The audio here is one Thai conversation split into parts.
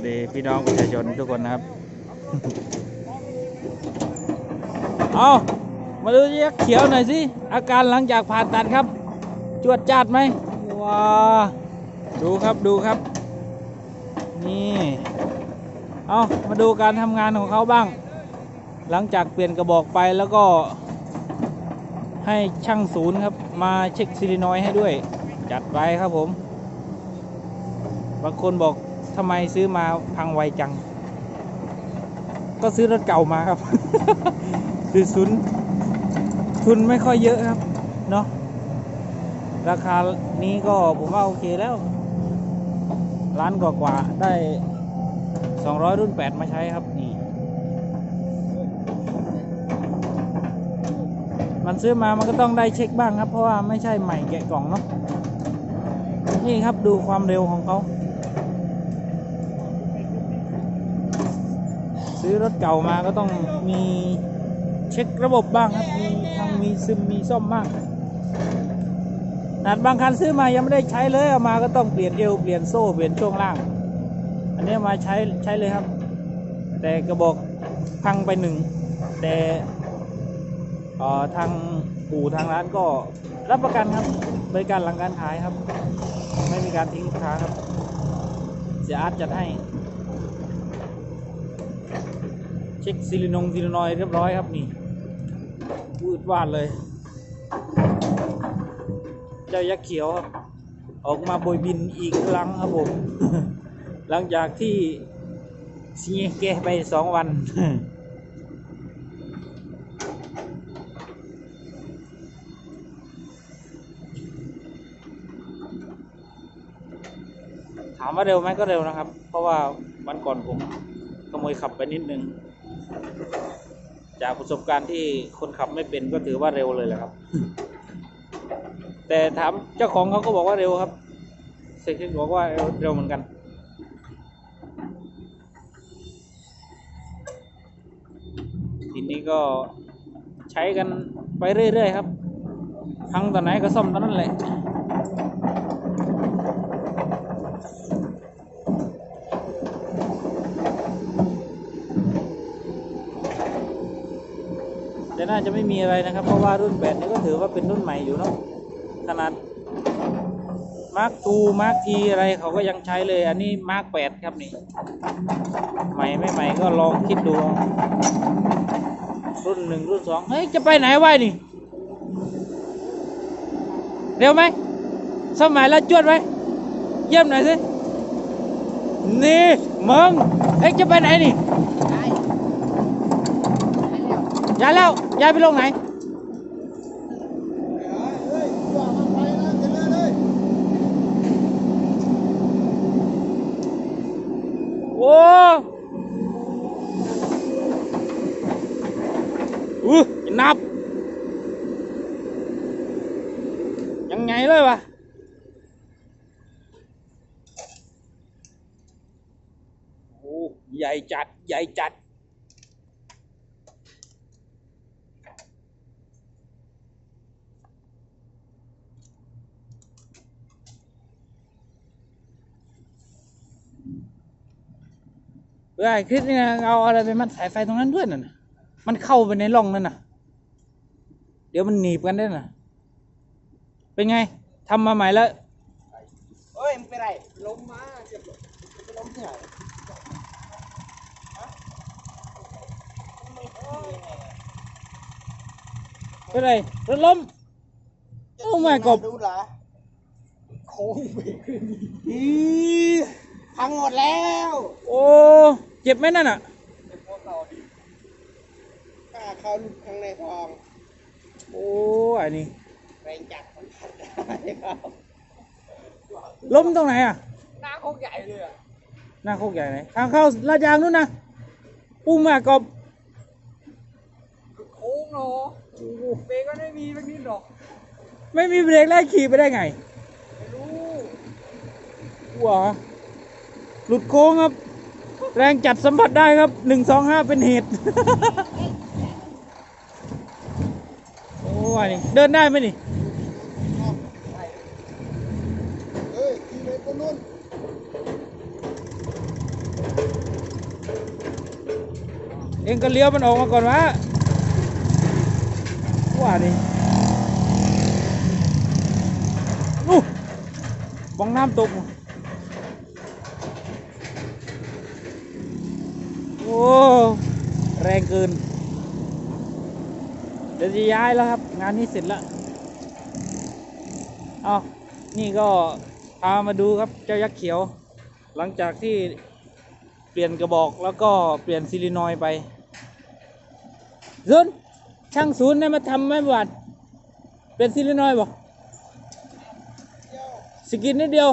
วัสดีพี่น้องประชาชนทุกคนนะครับ เอามาดูยักเขียวหน่อยสิ อาการหลังจากผ่าตัดครับ จวดจาดไหมว้าดูครับดูครับ นี่ เอามาดูการทำงานของเขาบ้าง หลังจากเปลี่ยนกระบอกไปแล้วก็ ให้ช่างศูนย์ครับ มาเช็คซิลินอยด์ให้ด้วย จัดไปครับผม บางคนบอกำไมซื้อมาพังไวจัง ก็ซื้อรถเก่ามาครับ คือศูนทุนไม่ค่อยเยอะครับ เนาะราคานี้ก็ผมว่าโอเคแล้วล้านกว่าๆได้ 200 รุ่น 8 มาใช้ครับนี่มันซื้อมามันก็ต้องได้เช็คบ้างครับ เพราะว่าไม่ใช่ใหม่แกะกล่องเนาะนี่ครับดูความเร็วของเขา ซื้อรถเก่ามาก็ต้องมีเช็คระบบบ้างครับ มีทางมีซึมมีซ่อมบ้างนัดบางคันซื้อมายังไม่ได้ใช้เลยเอามาก็ต้องเปลี่ยนเอวเปลี่ยนโซ่เปลี่ยนช่วงล่าง อันนี้มาใช้ใช้เลยครับ แต่กระบอกพังไปหนึ่งแต่ออทางปู่ทางร้านก็รับประกันครับบริการหลังการขายครับ ไม่มีการทิ้งลูกค้าครับเสียอาร์ตจัดให้ เช็คซิลินงซิลินอยเรียบร้อยครับนี่วืดวาดเลย เจ้ายักษ์เขียวครับ ออกมาโบยบินอีกครั้งครับผม หลังจากที่เสียแกไปสองวัน ถามว่าเร็วไหมก็เร็วนะครับ เพราะว่าวันก่อนผมขโมยขับไปนิดนึง จากประสบการณ์ที่คนขับไม่เป็นก็ถือว่าเร็วเลยแหละครับ แต่ถามเจ้าของเขาก็บอกว่าเร็วครับเซคินบอกว่าเร็วเร็วเหมือนกัน ทีนี้ก็ใช้กันไปเรื่อยๆครับ พังตอนไหนก็ซ่อมตอนนั้นแหละ น่าจะไม่มีอะไรนะครับ เพราะว่ารุ่นแปดนี้ก็ถือว่าเป็นรุ่นใหม่อยู่เนาะขนาดมาร์คทูมาร์คทีอะไรเขาก็ยังใช้เลย อันนี้มาร์คแปดครับนี่ ใหม่ไม่ใหม่ก็ลองคิดดู รุ่นหนึ่งรุ่นสองเฮ้ย จะไปไหนวะนี่ เร็วไหม สมัยล้วจวดไหมเยี่ยมหน่อยสิ นี่มึงเฮ้ยจะไปไหนนี่ ย้ายแล้ว ย้ายไปลงไหนโอ้อู้นับ ยังไงเลยวะโอ้ใหญ่จัด ใหญ่จัด ออไอ้คริสเนี่ยเอาอะไรไปมัดสายไฟตรงนั้นด้วยน่ะนะมันเข้าไปในร่องนั่นน่ะ เดี๋ยวมันหนีบกันได้น่ะ เป็นไง ทำมาใหม่แล้ว เฮ้ยมึงไปไหนล้มมาเจ็บไปล้มที่ไหนเป็นไรรถล้มโอ้ my god ดูเหรอโค้งไปขึ้นอีพังหมดแล้ว โอ้ เจ็บไหมนั่นน่ะเป็นพวกเราดิกล้าเข้าลูกข้างในทองโอ้อันนี้แรงจัดสัมผัสได้ครับล้มตรงไหนอะหน้าโคกใหญ่เลยอะหน้าโคกใหญ่ไหนทางเข้าลาดยางนู่นนะปุ้มากบโค้งเนาะเบรกก็ไม่มีไม่มีหรอก ไม่มีเบรกไล่ขี่ไปได้ไงไม่รู้ว้าหลุดโค้งครับ แรงจัดสัมผัสได้ครับหนึ่งสองห้าเป็นเหตุ โอ้ยเดินได้ไหมนี่เอ้งก็เลี้ยวมันออกมาก่อนวะว่านี่อู้บ้งน้ำตก แรงเกิน เดี๋ยวจะย้ายแล้วครับ งานนี้เสร็จแล้วเอานี่ก็พามาดูครับเจ้ายักษ์เขียว หลังจากที่เปลี่ยนกระบอกแล้วก็เปลี่ยนซิลินอยไปซุนช่างศูนย์ได้มาทำไหมบัดเป็นซิลินอยบอกสกินนิดเดียว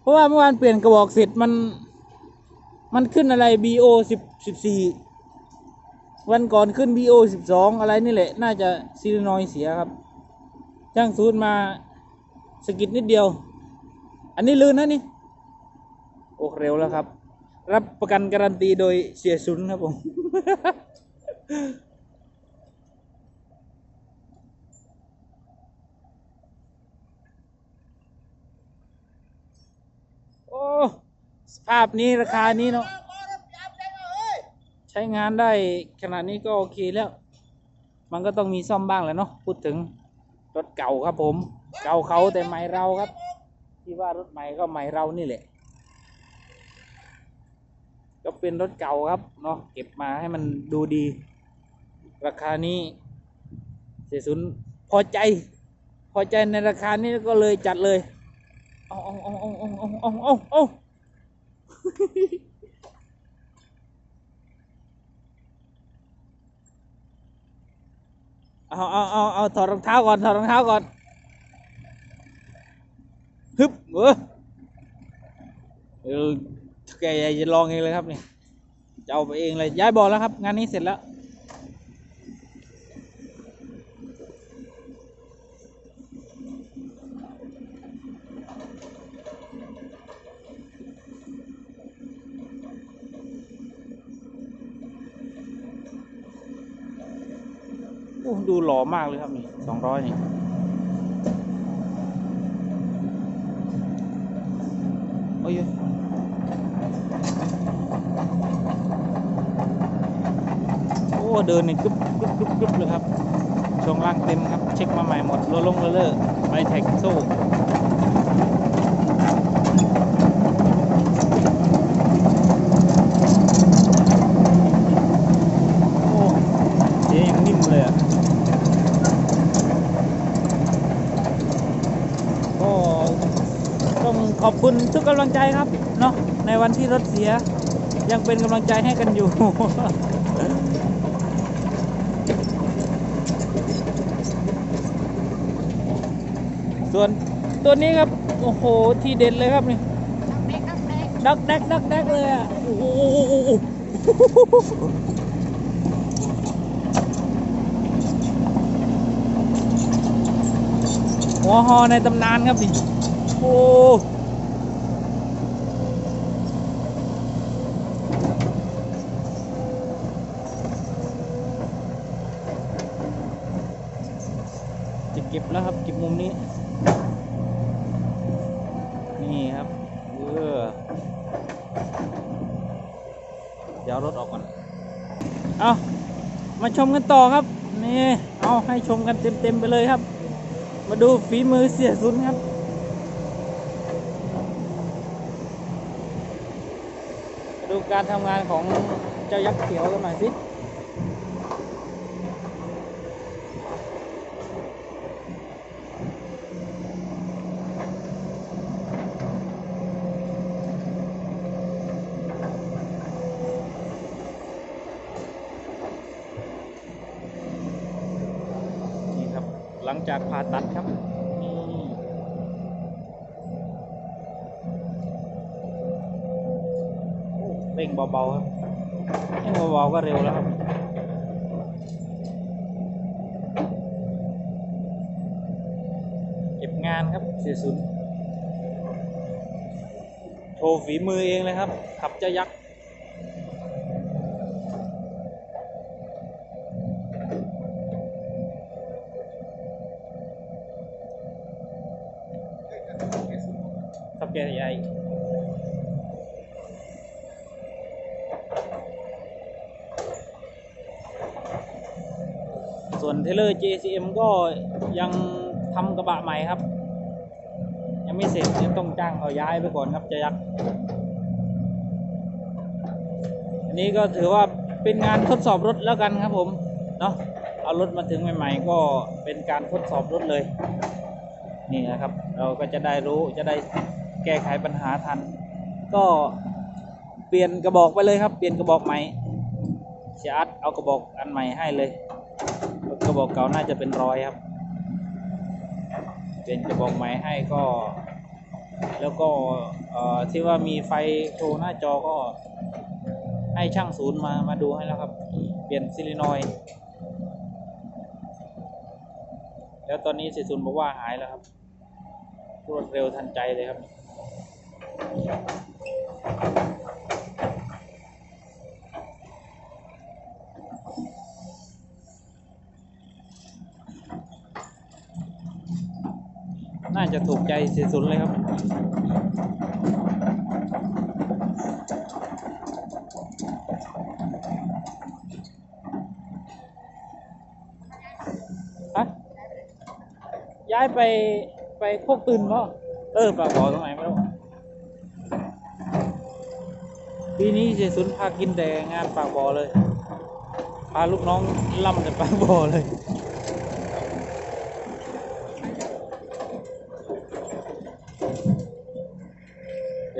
เพราะว่าเมื่อวานเปลี่ยนกระบอกเสร็จมัน มันขึ้นอะไร BO สิบสิบสี่วันก่อนขึ้น BO สิบสองอะไรนี่แหละ น่าจะซิลินอยเสียครับช่างซูนมาสกิดนิดเดียว อันนี้ลื่นนะนี่ โอ้เร็วแล้วครับ รับประกันการันตีโดยเสียสุนครับผม โอ้ส ภาพนี้ราคานี้เนาะใช้งานได้ขนาดนี้ก็โอเคแล้ว มันก็ต้องมีซ่อมบ้างแหละเนาะพูดถึงรถเก่าครับผม เก่าเขาแต่ใหม่เราครับ ที่ว่ารถใหม่ก็ใหม่เรานี่แหละ ก็เป็นรถเก่าครับเนาะเก็บมาให้มันดูดี ราคานี้เสียสุนพอใจ พอใจในราคานี้ก็เลยจัดเลยเอาเอาเอาเอาเอาเอาเอา เอาเอาเอาเอาเอาเอาถอดรองเท้าก่อน ถอดรองเท้าก่อน ฮึบเออเออแกยากจะลองเองเลยครับเนี่จะเอาไปเองเลยย้ายบอกแล้วครับ งานนี้เสร็จแล้ว โอ้ ดูหล่อมากเลยครับนี่สองร้อยนี่โอ้ยโอ้เดินนี่กรึบกรึบกรึบกึบเลยครับช่วงล่างเต็มครับ เช็คมาใหม่หมดโลลงโรลเลอร์ไมแท็กโซ่โอ้เจ๊ยังนิ่มเลยอะ ก็ต้องขอบคุณ ทุกกำลังใจครับเนาะในวันที่รถเสีย ยังเป็นกำลังใจให้กันอยู่ส่วนตัวนี้ครับ โอ้โห ทีเด็ดเลยครับนี่ดักแดกดักแดกเลยอะโอ้โหหัวฮอในตำนานครับนี่โอ้จะเก็บแล้วครับ เก็บมุมนี้ นี่ครับเออเดี๋ยวเอารถออกก่อน เอามา ชมกันต่อครับนี่เอาให้ชมกันเต็มๆไปเลยครับ มาดูฝีมือเสียสุนครับดูการทำงานของเจ้ายักษ์เขียวกันหน่อยสิ นี่ครับ หลัง จากผ่าตัดครับนี่โอ้เร่งเบาๆครับเร่งเบาๆก็เร็วแล้วครับเก็บงานครับเสียสุนโชว์ฝีมือเองเลยครับขับเจ้ายักษ์ ขับแกใหญ่ วนเทเลอร์ JCM ก็ยังทำกระบะใหม่ครับ ยังไม่เสร็จยังต้องจ้างเขาย้ายไปก่อนครับจะยักอันนี้ก็ถือว่าเป็นงานทดสอบรถแล้วกันครับผมเนาะเอารถมาถึงใหม่ ๆ ก็เป็นการทดสอบรถเลย นี่นะครับ เราก็จะได้รู้จะได้แก้ไขปัญหาทัน ก็เปลี่ยนกระบอกไปเลยครับ เปลี่ยนกระบอกใหม่เสียอัดเอากระบอกอันใหม่ให้เลย กระบอกเก่าน่าจะเป็นรอยครับ เปลี่ยนกระบอกใหม่ให้ก็ แล้วก็ที่ว่ามีไฟโชว์หน้าจอก็ให้ช่างศูนย์มามาดูให้แล้วครับ เปลี่ยนซิลินอยแล้วตอนนี้เสียศูนย์บอกว่าหายแล้วครับ รวดเร็วทันใจเลยครับ น่าจะถูกใจเสียสุดเลยครับ ฮะ ย้ายไปไปโคกตื่นก็เออปากบ่อตรงไหนไม่รู้ ปีนี้เสียสุนพากินแต่งานปากบ่อเลย พาลูกน้องล่ำแต่ปากบ่อเลย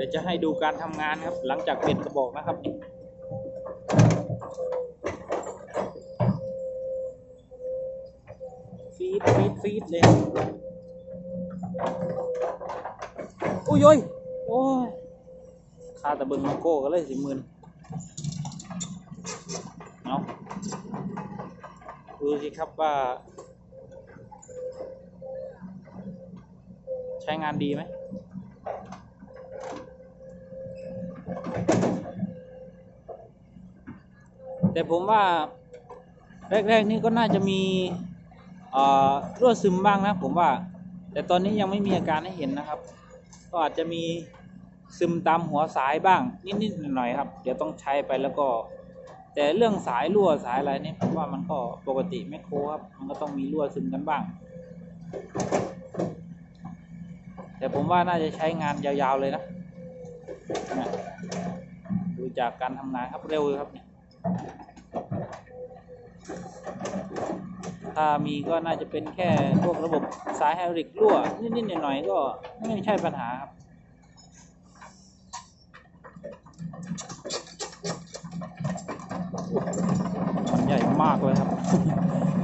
ยวจะให้ดูการทำงานครับ หลังจากเปลี่ยนกระบอกนะครับฟีดฟีดฟีดเลยโอ้ยโอ้ยโอ้ยคาตะเบิงมาโก้ก็เลยสิหมื่นเอาดูสิครับว่า ใช้งานดีไหม แต่ผมว่าแรก ๆ นี่ก็น่าจะมีรั่วซึมบ้างนะผมว่า แต่ตอนนี้ยังไม่มีอาการให้เห็นนะครับ ก็อาจจะมีซึมตามหัวสายบ้าง นิดๆหน่อยๆครับ เดี๋ยวต้องใช้ไปแล้วก็ แต่เรื่องสายรั่วสายอะไรนี่ผมว่ามันก็ปกติไม่โคครับมันก็ต้องมีรั่วซึมกันบ้าง แต่ผมว่าน่าจะใช้งานยาวๆเลยนะ จากการทำงานครับเร็วครับเนี่ยถ้ามีก็น่าจะเป็นแค่พวกระบบสายไฮดริกรั่วนิดๆหน่อยๆก็ไม่ใช่ปัญหาครับมันใหญ่มากเลยครับ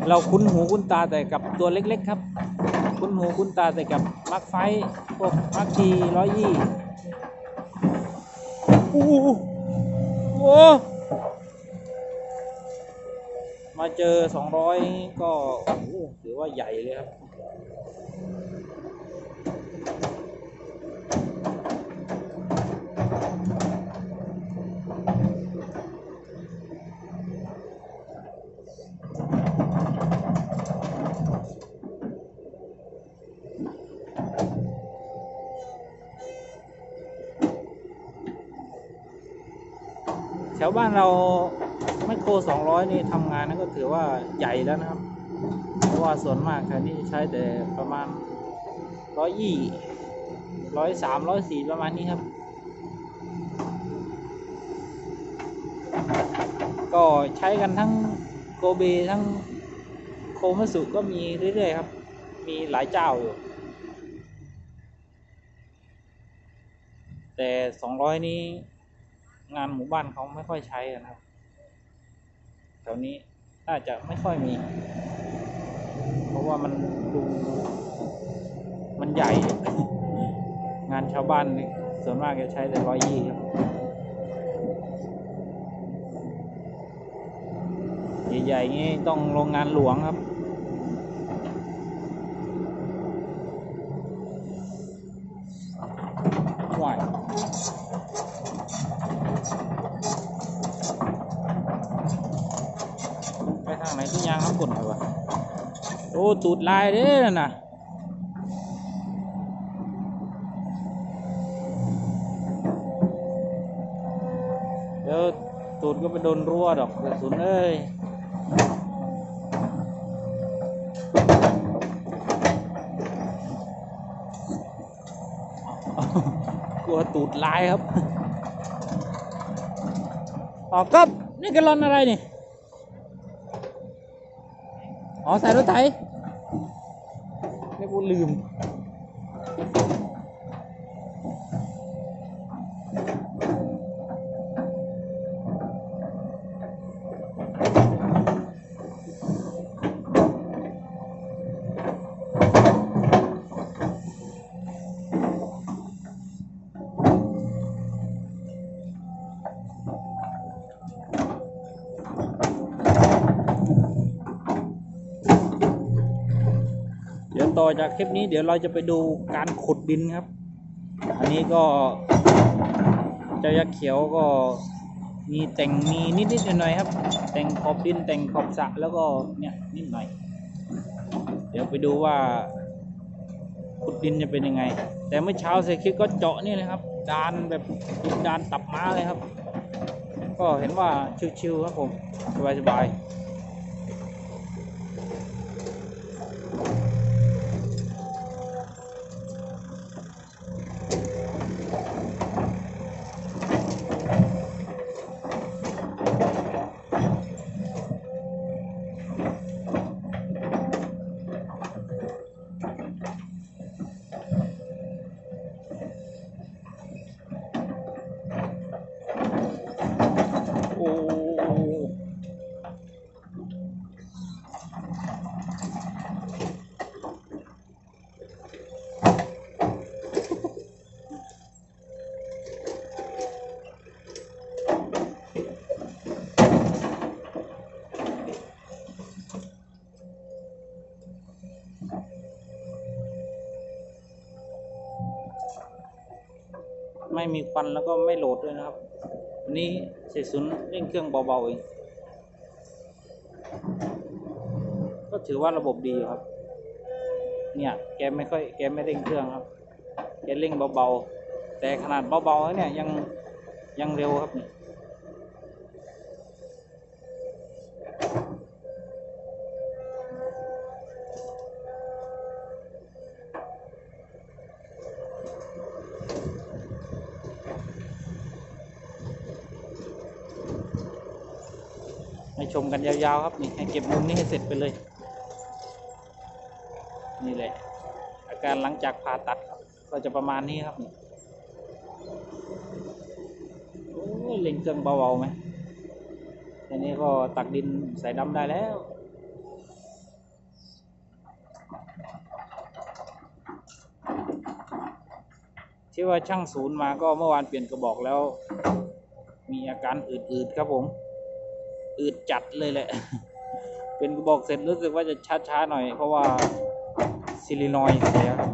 เราคุ้นหูคุ้นตาแต่กับตัวเล็ก ๆ ครับ คุ้นหูคุ้นตาแต่กับมักไฟพวกมักทีร้อยยี่โอ้ โอ้มาเจอสองร้อยก็ถือว่าใหญ่เลยครับ วบ้านเราไมโครสองร้อยนี่ทำงานนั่นก็ถือว่าใหญ่แล้วนะครับ เพราะว่าส่วนมากคันนี้ใช้แต่ประมาณร้อยยี่ร้อยสามร้อยสี่ประมาณนี้ครับ ก็ใช้กันทั้งโกเบทั้งโคมัสุก็มีเรื่อยๆครับ มีหลายเจ้าอยู่ แต่สองร้อยนี้ งานหมู่บ้านเขาไม่ค่อยใช้กันครับแถวนี้น่าจะไม่ค่อยมี เพราะว่ามันดูมันใหญ่ งานชาวบ้านส่วนมากจะใช้แต่ร้อยยี่ครับใหญ่ๆงี้ต้องโรงงานหลวงครับ ตูดลายเด้อนะเดี๋ยวตูดก็ไปโดนรั่วดอกกระสุนเอ้ยกลัวตูดลายครับ ออกครับ นี่กระลอนอะไรนี่ อ๋อ ใส่รถไถ ลืม ต่อจากคลิปนี้เดี๋ยวเราจะไปดูการขุดดินครับ อันนี้ก็เจ้ายักษ์เขียวก็มีแต่งมีนิดๆหน่อยๆครับ แต่งขอบดินแต่งขอบสระแล้วก็เนี่ยนิดหน่อย เดี๋ยวไปดูว่าขุดดินจะเป็นยังไง แต่เมื่อเช้าเซคิดก็เจาะนี่เลยครับดานแบบดินดานตับม้าเลยครับ ก็เห็นว่าชิวๆครับผมสบายๆ ไม่มีควันแล้วก็ไม่โหลดด้วยนะครับ อันนี้เสียศูนย์เร่งเครื่องเบาๆเองก็ถือว่าระบบดีครับ เนี่ยแกไม่ค่อยแกไม่เร่งเครื่องครับแกเร่งเบาๆแต่ขนาดเบาๆเนี่ยยังยังเร็วครับนี่ ให้ชมกันยาวๆครับนี่ให้เก็บมุมนี้ให้เสร็จไปเลย นี่แหละ อาการหลังจากผ่าตัดครับ ก็จะประมาณนี้ครับนี่โอ้ยเล่งเครื่องเบาๆไหมทีนี้ก็ตักดินใส่ดำได้แล้วที่ว่าช่างศูนย์มาก็เมื่อวานเปลี่ยนกระบอกแล้ว มีอาการอืดๆครับผม อืดจัดเลยแหละ เป็นกระบอกเสร็จรู้สึกว่าจะช้าๆหน่อย เพราะว่าซิลินอยเสียครับ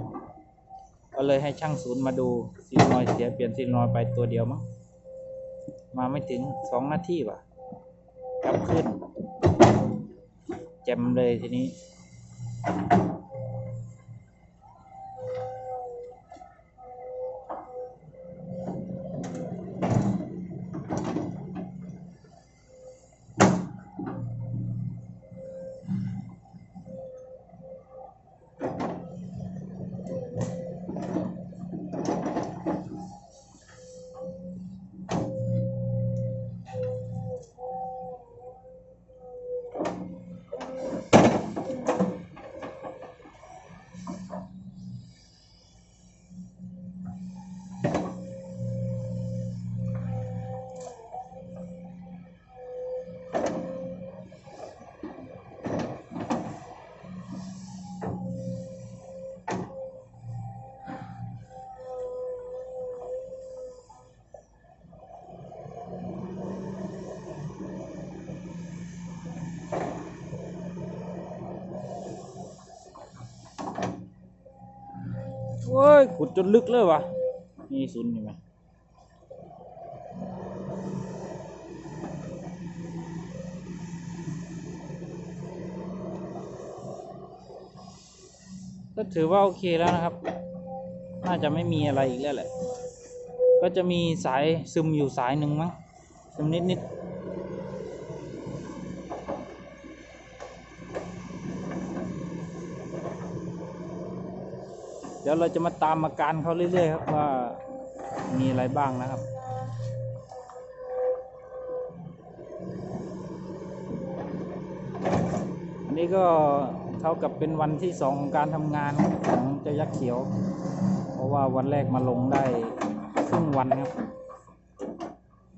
ก็เลยให้ช่างศูนย์มาดูซิลินอยเสียเปลี่ยนซิลินอยไปตัวเดียวมั้งมาไม่ถึงสองนาทีว่ะกลับขึ้นแจมเลยทีนี้ โอ้ยขุดจนลึกเลยวะนี่ศูนอยู่ไหมก็ถือว่าโอเคแล้วนะครับ น่าจะไม่มีอะไรอีกแล้วแหละ ก็จะมีสายซึมอยู่สายหนึ่งมั้งซึมนิดนิด ดี๋ยวเราจะมาตามอาการเขาเรื่อยๆครับว่ามีอะไรบ้างนะครับอันนี้ก็เท่ากับเป็นวันที่สองของการทำงานของเจ้ายักษ์เขียว เพราะว่าวันแรกมาลงได้ครึ่งวันครับ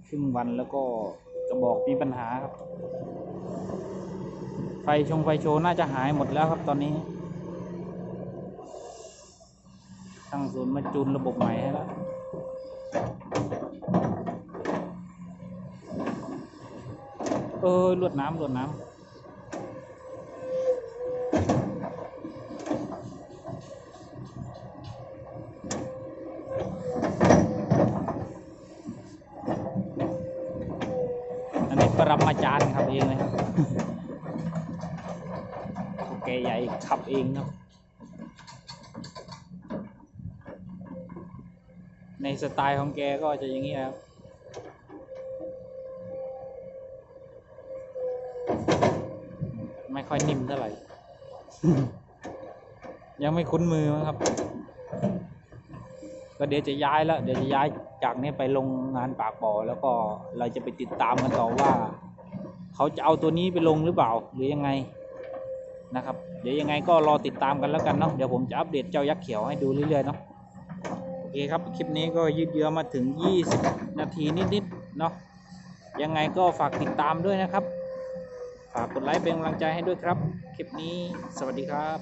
ครึ่งวันแล้วก็กระบอกมีปัญหาครับ ไฟชงไฟโชว์น่าจะหายหมดแล้วครับตอนนี้ ทางศูนย์มาจูนระบบใหม่ให้แล้วเออลวดน้ำลวดน้ำอันนี้ปรมาจารย์ขับเองเลยครับโอเคใหญ่ขับเองครับ ในสไตล์ของแกก็จะอย่างนี้ครับ ไม่ค่อยนิ่มเท่าไหร่ ยังไม่คุ้นมือมั้งครับ ก็เดี๋ยวจะย้ายแล้ว เดี๋ยวจะย้ายจากนี้ไปลงงานปากบ่อแล้วก็เราจะไปติดตามกันต่อว่า เขาจะเอาตัวนี้ไปลงหรือเปล่า หรือยังไงนะครับ เดี๋ยวยังไงก็รอติดตามกันแล้วกันเนาะเดี๋ยวผมจะอัปเดตเจ้ายักษ์เขียวให้ดูเรื่อยๆเนาะโอ เคครับ คลิปนี้ก็ยืดเยื้อมาถึง 20 นาทีนิดๆเนาะยังไงก็ฝากติดตามด้วยนะครับ ฝากกดไลค์เป็นกำลังใจให้ด้วยครับ คลิปนี้สวัสดีครับ